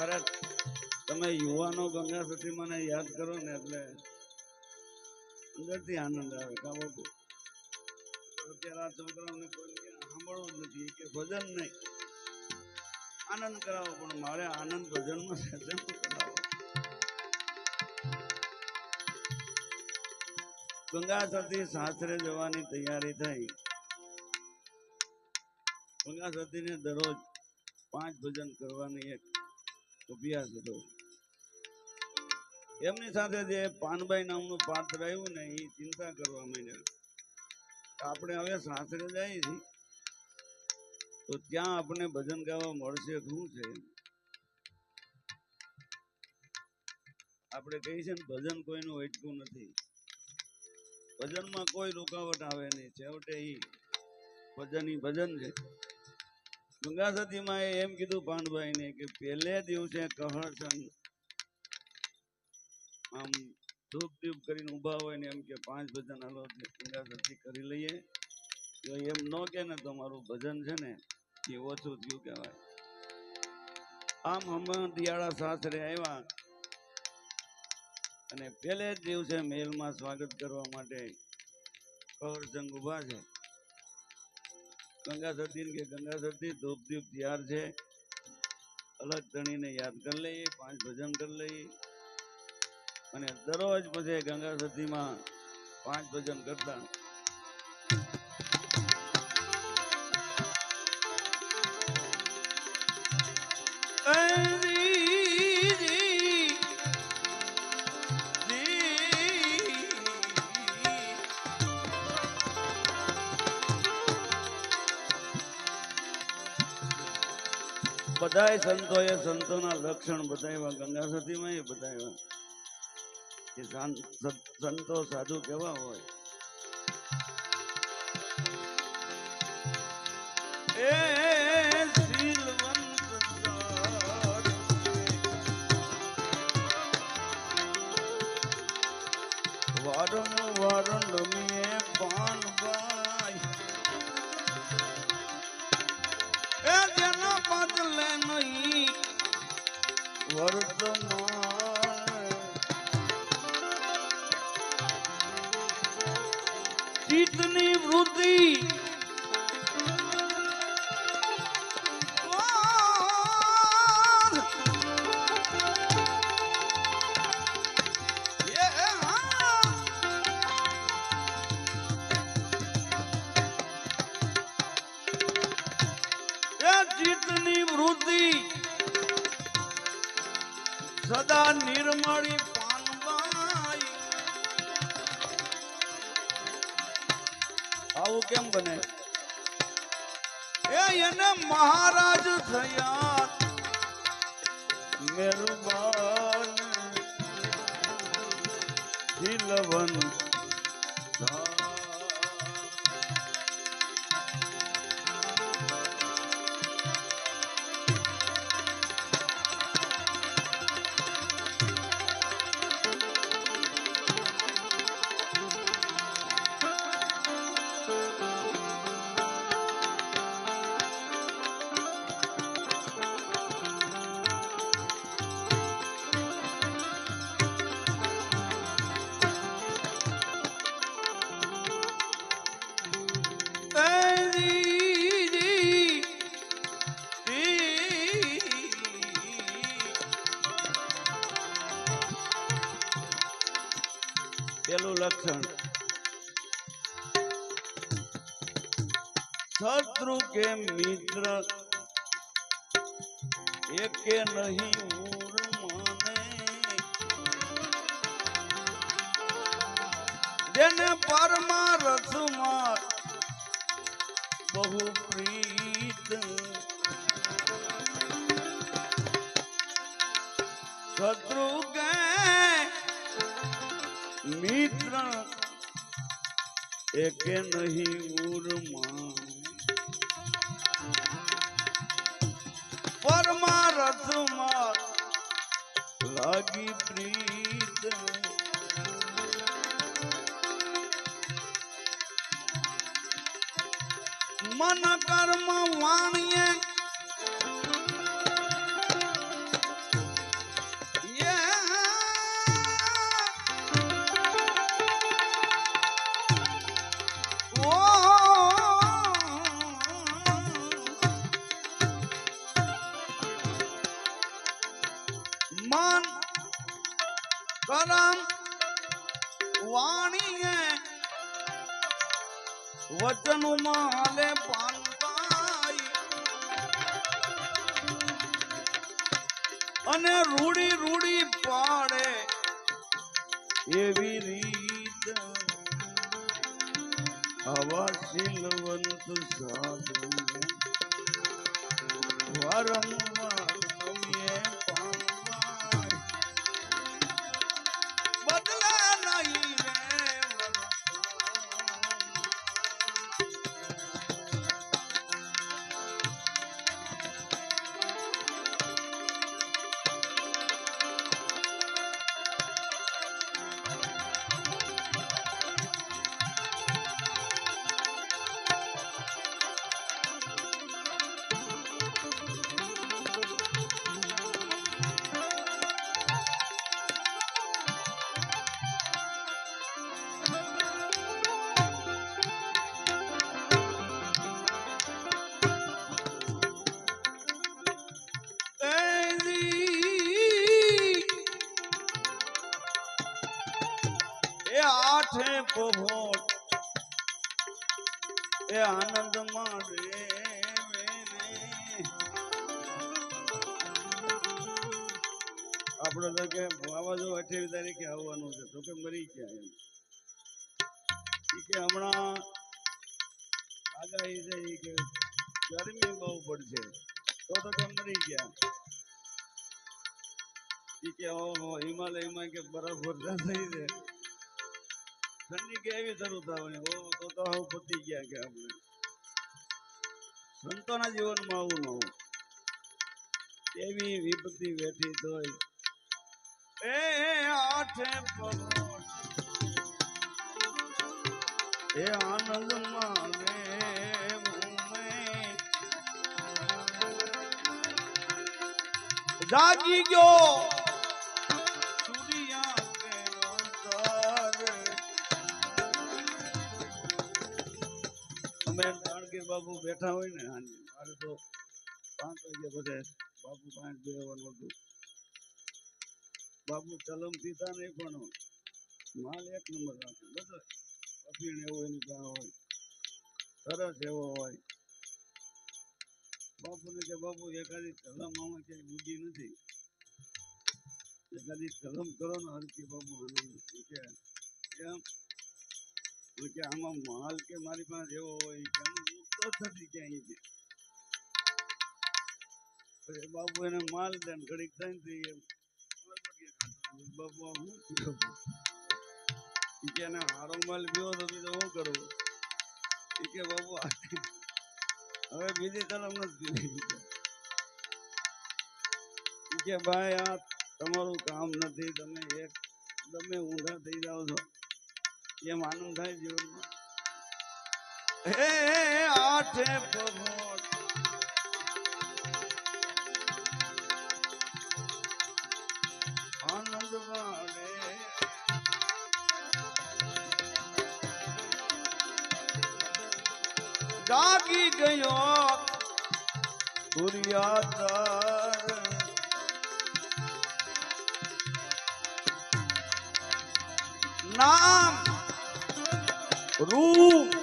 ખરેખ તમે યુવાનો ગંગા સુધી મને યાદ કરો ને એટલે અંદરથી આનંદ આવે કા અત્યારે આ છોકરાઓને કોઈ સાંભળવું નથી કે ભજન નહીં. આનંદ કરાવો, પણ મારે આનંદ ભજનમાં સાથે કરાવો. ગંગા સતી સાસરે જવાની તૈયારી થઈ. ગંગા સતીને દરરોજ પાંચ ભજન કરવાની એક અભ્યાસ હતો એમની સાથે જે પાનભાઈ નામનું પાત્ર આવ્યું ને એ ચિંતા કરવા માંડ્યા. આપણે હવે સાસરે જઈએ છીએ. તો ત્યાં આપણે ભજન ગાવા મળશે, શું છે? આપણે કહીએ છીએ ને, ભજન કોઈનું અટકું નથી. ભજનમાં કોઈ રૂકાવટ આવે નહીં. છેવટે ઈ ભજન ઈ ભજન છે. ગંગા સતીમાં એમ કીધું પાંડભાઈને કે પહેલે દિવસે કહળસન આમ ધૂપ ધૂપ કરીને ઊભા હોય ને એમ કે પાંચ ભજન હાલો ગંગા કરી લઈએ. જો એમ ન કે ને તમારું ભજન છે ને એ ઓછું થયું કહેવાય. આમ હમણાં દિયાળા સાસરે આવ્યા અને પહેલે જ દિવસે મહેલમાં સ્વાગત કરવા માટે કવરસંગ ઊભા છે. ગંગા સતી કે ગંગા સતી ધૂપ દીપ તૈયાર છે. અલગ ધણીને યાદ કરી લઈએ, પાંચ ભજન કરી લઈએ. અને દરરોજ પછી ગંગા સતીમાં પાંચ ભજન કરતા. બધાય સંતોએ સંતોના લક્ષણ બતાવ્યા, ગંગા સતીમાં એ બતાવ્યા કે શાંત સત- સંતો સાધુ કેવા હોય. એ શીલવંત સાધુ વારંવાર નમીએ પાનભાઈ ચિત્તની વૃદ્ધિ ચિતની વૃદ્ધિ સદા નિર્મળી આવું કેમ બને? એ એને મહારાજ થયા. મહેરબાન શીલવન પેલું લક્ષણ. શત્રુ કે મિત્ર એકે નહીં જેને પરમા રસમાં બહુ પ્રીત એકે નહીં ઉરમાં? પરમારથમાં લાગી પ્રીત. મન કર્મ વાણીએ નામ વાણીએ વચન માલે અને રૂડી રૂડી પાડે એવી રીત આવા શીલવંત સાધુ વારંવાર આઠે ભોટ એ આનંદમાં રે તો કે વાવાઝોડું અઠ્યાવીસ તારીખે આવવાનું છે તો કે મરી ગયા એમ કે હમણાં આગાહી છે કે ગરમી બહુ પડશે તો તો કે મરી ગયા કે ઓહો, હિમાલયમાં કે બરફ વરસાદ થઈ છે ઠંડી કેવી શરૂ થવાની? ઓ તો તો આવું પતી ગયા કે આપણે. સંતોના જીવનમાં આવું ન એવી વિપત્તિ વેઠી તોય એ આઠે એ આનંદમાં રહેવું જાગી ગયો. બાબુ બેઠા હોય ને, હાંજે, મારે તો પાંચ વાગ્યા બધે બાબુ પાંચ બેવાનું હતું. બાબુ ચલમ પીતા નહીં પણ માલ એક નંબર રાખે, બધો અફીણ એવો એની પાસે હોય, સરસ એવો હોય. બાપુને કે બાપુ એકાદી કલમ આમાં ક્યાંય ઉગી નથી. એકાદી કલમ કરો ને હરકી બાપુ આનંદ કે? એમ? કે આમાં માલ કે મારી પાસે એવો હોય કે બાપુ, એને માલ દે ઘડીક થાય ને એમ. અરબટીએ ખાતો હોય. બાપુ, આ કે એને હારો માલ પીવો તો હું કરવું ઈ કે બાપુ હવે બીજી તરફ નથી ઈ કે ભાઈ, આ તમારું કામ નથી. તમે એક, તમે ઊંધા થઈ જાઓ છો. એમ આનંદ થાય જીવનમાં? હે આઠે પગોટ આનંદ વાળે જાગી ગયો સૂર્યાદાર નામ રૂપ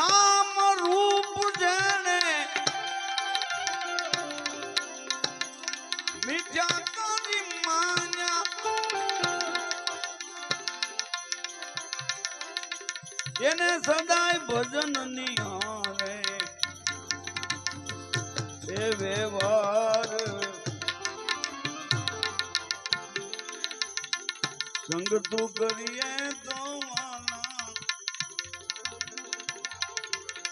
નામ રૂપ જેણે મિથ્યા કરી માન્યા. એને સદાય ભજન નિહારે એ વ્યવહાર સંગ તું કરીએ.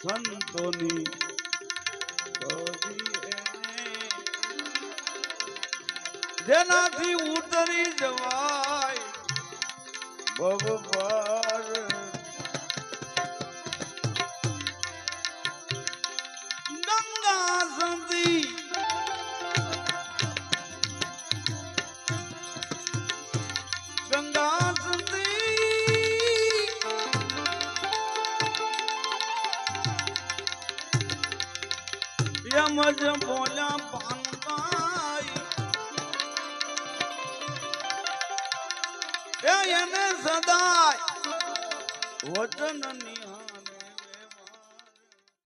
સંતોની. જેનાથી ઉતરી જવાય. ભવપાર મજ બોલ્યા પાનભાઈ એ એને સદાય વચનની